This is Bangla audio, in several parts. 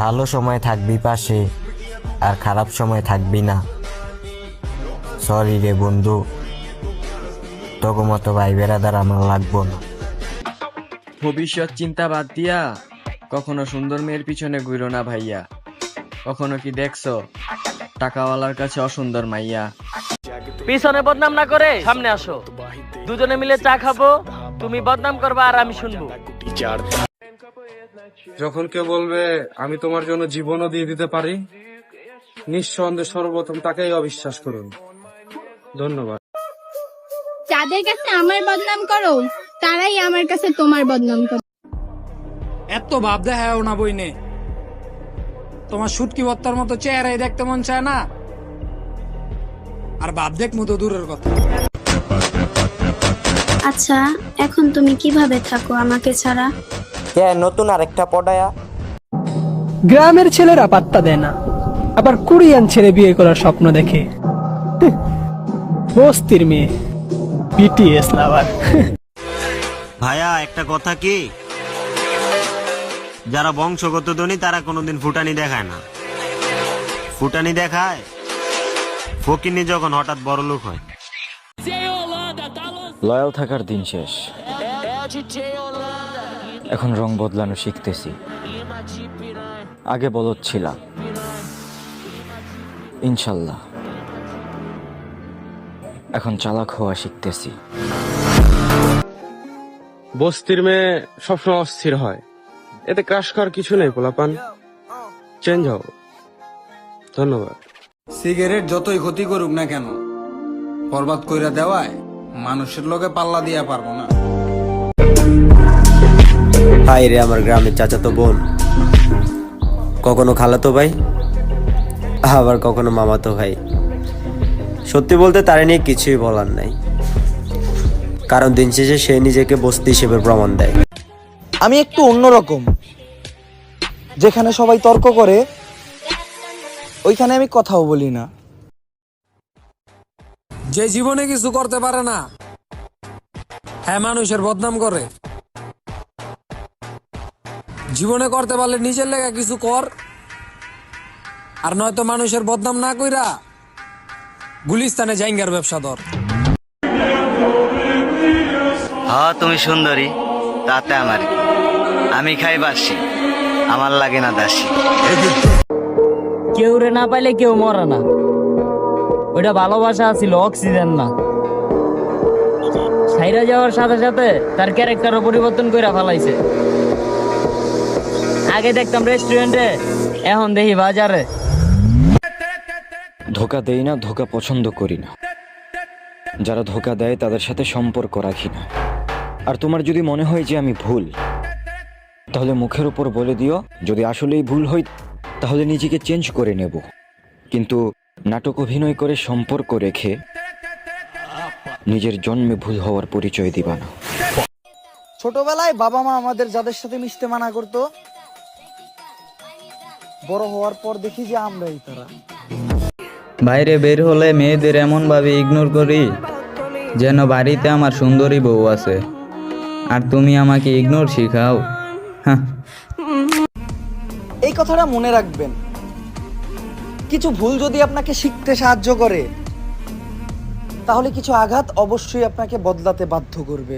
ভালো সময় থাকবি পাশে আর খারাপ সময় থাকবি না। সরি রে বন্ধু তোকে মতো ভাই বেড়াদার আমার লাগবো না। ভবিষ্যৎ চিন্তা বাদ দিয়া কখনো সুন্দর মেয়ের পিছনে ঘুরো না ভাইয়া। কখনো কি দেখছ? টাকাওয়ালার কাছে অসুন্দর মাইয়া। পিছনে বদনাম না করে সামনে আসো। দুজনে মিলে চা খাব তুমি বদনাম করবা আর আমি শুনব। যখন কেউ বলবে আমি তোমার জন্য জীবনও দিয়ে দিতে পারি নিঃসন্দেহে সর্বপ্রথম তাকেই অবিশ্বাস করুন। ধন্যবাদ। যাদের কাছে আমার বদনাম করো তারাই আমার কাছে তোমার বদনাম করো এত ভাব দেখাও না বইনে। তোমার সুটকি বত্তার মতো চেহারাই দেখতে মন চায় না। আর ভাব দেখ মতো দূরের কথা। আচ্ছা এখন তুমি কীভাবে থাকো আমাকে ছাড়া? কে নতুন আরেকটা পড়ায়া। গ্রামের ছেলেরা পাত্তা দেয় না। আবার কোরিয়ান ছেলে বিয়ে করার স্বপ্ন দেখে। বস্তির মেয়ে। বিটিএস লাভার ভাইয়া একটা কথা কি? যারা বংশগত ধনী তারা কোনোদিন ফুটানি দেখায় না। ফুটানি দেখায়? ফকিনি যখন হঠাৎ বড় লোক হয়। লয়াল থাকার দিন শেষ। এখন রং বদলানো শিখতেছি। আগে বলত ছিলাম ইনশাল্লাহ। এখন চালাক হওয়া শিখতেছি। বস্তির মেয়ে সবসময় অস্থির হয়। এতে ক্রাশ করার কিছু নেই পোলাপান। চেঞ্জ হও। ধন্যবাদ। সিগারেট যতই ক্ষতি করুক না কেন বরবাদ কইরা দেওয়ায় মানুষের লগে পাল্লা দিয়া পারব না। হাই রে আমার গ্রামের চাচাতো বোন। কখনো খালাতো ভাই আবার কখনো মামাতো ভাই। সত্যি বলতে তারে নিয়ে কিছুই বলার নাই। কারণ দিন শেষে সে নিজেকে বস্তি হিসেবে প্রমাণ দেয়। আমি একটু অন্যরকম। যেখানে সবাই তর্ক করে ওইখানে আমি কথাও বলি না। যে জীবনে কিছু করতে পারে না হ্যাঁ মানুষের বদনাম করে। জীবনে করতে পারলে নিজের লেগা কিছু কর। আর নয়তো মানুষের বদনাম না কইরা গুলিস্তানে জাইঙ্গার ব্যবসা ধর। হ্যাঁ তুমি সুন্দরী তাতে আমার আমি খাই বাসি আমার লাগে না দাসী। কেউ রে না পাইলে কেউ মরে না। ওইটা ভালোবাসা ছিল অক্সিজেন না। সাইরা যাওয়ার সাথে সাথে তার ক্যারেক্টারও পরিবর্তন করে ফেলাইছে। আগে দেখতাম রেস্টুরেন্টে এখন দেখি বাজারে। ধোকা দেই না ধোকা পছন্দ করি না। যারা ধোকা দেয় তাদের সাথে সম্পর্ক রাখি না। আর তোমার যদি মনে হয় যে আমি ভুল তাহলে মুখের উপর বলে দিও যদি আসলেই ভুল হয় তাহলে নিজেকে চেঞ্জ করে নেব। কিন্তু নাটক অভিনয় করে সম্পর্ক রেখে নিজের জন্মে ভুল হওয়ার পরিচয় দিবা না। ছোটবেলায় বাবা মা আমাদের যাদের সাথে মিশতে মানা করতো বড় হওয়ার পর দেখি যে আমরাই তারা। বাইরে বের হলে মেয়েদের এমন ভাবে ইগনোর করি যেন বাড়িতে আমার সুন্দরী বউ আছে। আর তুমি আমাকে ইগনোর শিখাও। এই কথাটা মনে রাখবেন। কিছু ভুল যদি আপনাকে শিখতে সাহায্য করে তাহলে কিছু আঘাত অবশ্যই আপনাকে বদলাতে বাধ্য করবে।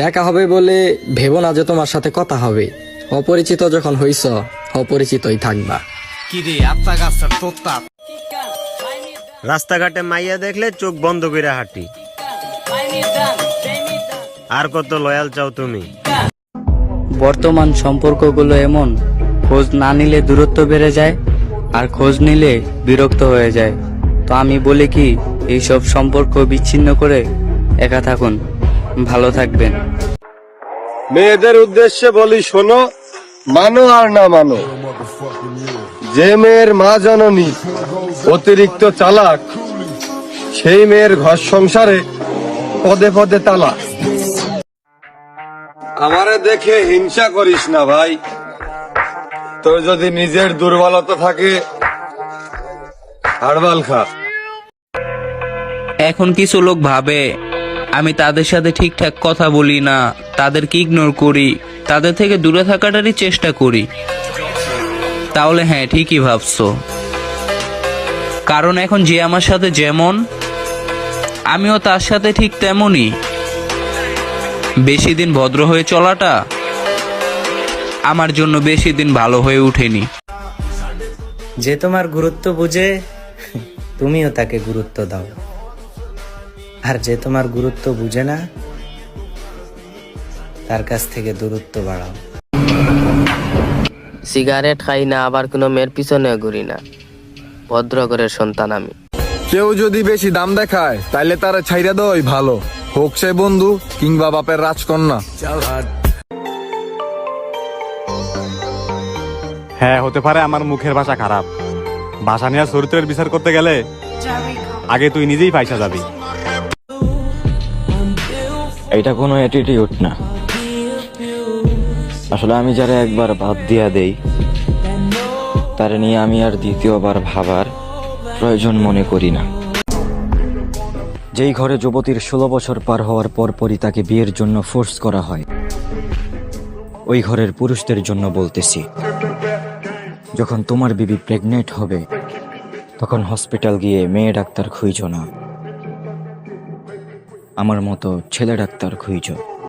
দেখা হবে বলে ভেবো না যে তোমার সাথে কথা হবে। অপরিচিত যখন হইছ অপরিচিতই থাকবা। রাস্তাঘাটে মাইয়া দেখলে চোখ বন্ধ করে হাঁটি। আর কত লয়াল চাও তুমি। বর্তমান সম্পর্কগুলো এমন খোঁজ না নিলে দূরত্ব বেড়ে যায় আর খোঁজ নিলে বিরক্ত হয়ে যায়। তো আমি বলি কি এইসব সম্পর্ক বিচ্ছিন্ন করে একা থাকুন। ভালো থাকবেন। মেয়েদের উদ্দেশ্যে বলি শোনো মানো আর না মানো। যে মেয়ের মা জননী, অতিরিক্ত চালাক, সেই মেয়ের ঘর সংসারে পদে পদে তালা আমারে দেখে হিংসা করিস না ভাই। তোর যদি নিজের দুর্বলতা থাকে হারবাল খা। এখন কিছু লোক ভাবে, আমি তাদের সাথে ঠিকঠাক কথা বলি না, তাদেরকে ইগনোর করি। তাদের থেকে দূরে থাকাটারই চেষ্টা করি। তাহলে হ্যাঁ ঠিকই ভাবছ। কারণ এখন যে আমার সাথে যেমন, আমিও তার সাথে ঠিক তেমনই। বেশি দিন ভদ্র হয়ে চলাটা আমার জন্য বেশি দিন ভালো হয়ে ওঠেনি। যে তোমার গুরুত্ব বুঝে, তুমিও তাকে গুরুত্ব দাও। আর যে তোমার গুরুত্ব বুঝে না তার কাছ থেকে দূরত্ব বাড়াও। সিগারেট খাই না আবার কোনো মেয়ের পিছনে ঘুরি না। ভদ্র ঘরের সন্তান আমি। কেউ যদি বেশি দাম দেখায় তাইলে তারা ছাইরা দেওয়াই ভালো। হোক সে বন্ধু কিংবা বাপের রাজকন্যা। হ্যাঁ হতে পারে আমার মুখের ভাষা খারাপ। ভাষা নিয়ে চরিত্রের বিচার করতে গেলে আগে তুই নিজেই পয়সা যাবি। এটা কোনো অ্যাটিটিউড না। আসলে আমি যারা একবার বাদ দিয়া দেই, তার নিয়ে আমি আর দ্বিতীয়বার ভাবার প্রয়োজন মনে করি না। যেই ঘরে যুবতীর ষোলো বছর পার হওয়ার পরপরই তাকে বিয়ের জন্য ফোর্স করা হয়, ওই ঘরের পুরুষদের জন্য বলতেছি, যখন তোমার বিবি প্রেগনেন্ট হবে, তখন হসপিটাল গিয়ে মেয়ে ডাক্তার খুঁজো না। আমার মতো ছেলে ডাক্তার খুঁজো।